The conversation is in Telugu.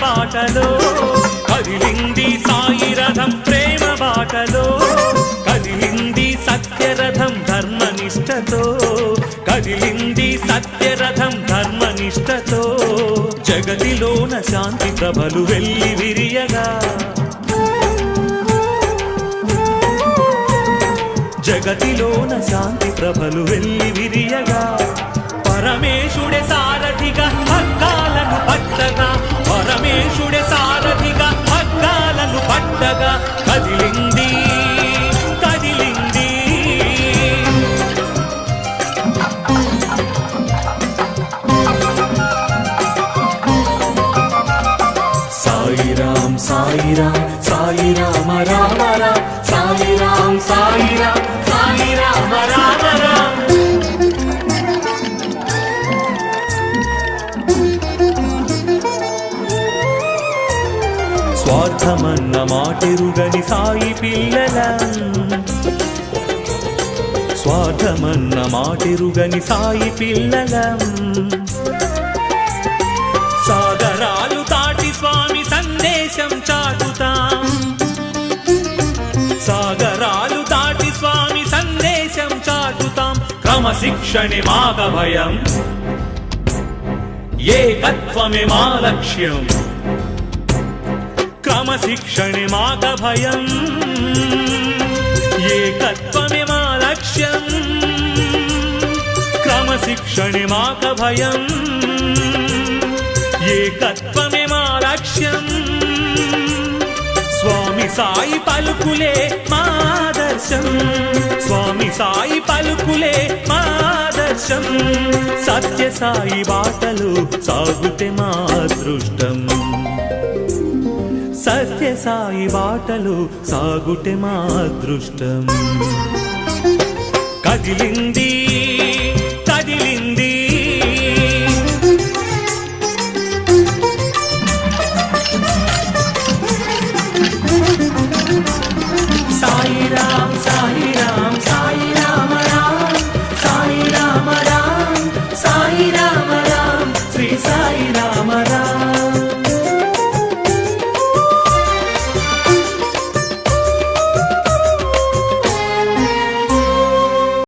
బాటలో కదిలింది సాయి రథం ప్రేమ బాటలో కదిలింది సత్యరథం ధర్మనిష్టతో కదిలింది సత్యరథం ధర్మనిష్టతో జగతిలోన శాంతి ప్రభలు వెళ్ళి విరియగా. జగతిలోన శాంతి ప్రభలు వెళ్ళి విరియగా. పరమేశుడే సారథిగా హక్కాలను పట్టగా పరమేశుడే సారథిగా భక్తాలను పట్టగా కదిలింది కదిలింది. సాయిరాం సాయిరాం సాయి రామ రామ రామ సాయిరాం స్వార్థమన్న మాటెరుగని సాయి పిల్లల. స్వార్థమన్న మాటెరుగని సాయి పిల్లల. సాగరాలు తాటి స్వామి సందేశం చాటుతాం. సాగరాలు తాటి స్వామి సందేశం చాటుతాం. క్రమశిక్షణి మాగ భయం ఏకత్వమే మా లక్ష్యం. క్రమశిక్షణి మాగ భయం ఏకత్వమే మా లక్ష్యం క్రమశిక్షణి మాక భయం ఏకత్వమే మా లక్ష్యం స్వామి సాయి పలుకులే మాదర్శం స్వామి సాయి పలుకులే మాదర్శం సత్య సాయి బాటలు సాగుతే మా అదృష్టం సత్య సాయి బాటలు సాగుటే మా అదృష్టం. కదిలింది కదిలింది. సాయిరాం సాయిరాం సాయి రామ రామ్ సాయి రామ రామ్ సాయి రామ